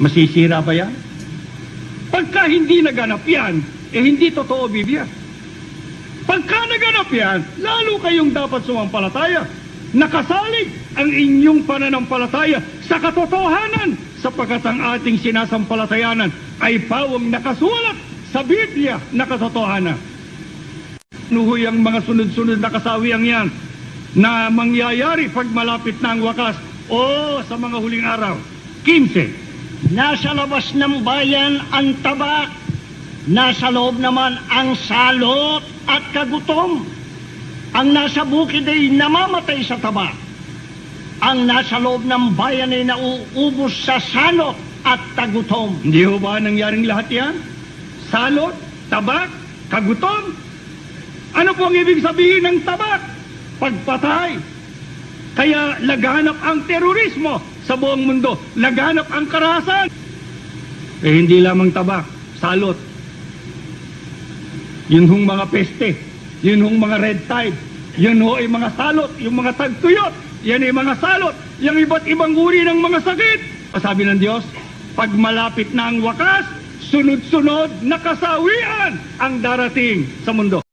Masisira ba yan? Pagka hindi naganap yan, eh hindi totoo Biblia. Pagka naganap yan, lalo kayong dapat sumampalataya. Nakasalig ang inyong pananampalataya sa katotohanan sapagkat ang ating sinasampalatayanan ay pawang nakasulat sa Biblia na katotohanan. Nuhoy ang mga sunod-sunod na kasawiang yan na mangyayari pag malapit na ang wakas o sa mga huling araw. 15. Nasa labas ng bayan ang tabak. Nasa loob naman ang salot at kagutom. Ang nasa bukid ay namamatay sa tabak. Ang nasa loob ng bayan ay nauubos sa salot at kagutom. Hindi ho ba nangyaring lahat yan? Salot, tabak, kagutom. Ano po ang ibig sabihin ng tabak? Pagpatay. Kaya laganap ang terorismo sa buong mundo. Laganap ang karahasan. Eh hindi lamang tabak, salot. Yun hong mga peste. Yun hong mga red tide. Yun ho ay mga salot, yung mga tagtuyot. Yan ay mga salot. Yung iba't ibang uri ng mga sakit. Sabi ng Diyos, pag malapit na ang wakas, sunod-sunod na kasawian ang darating sa mundo.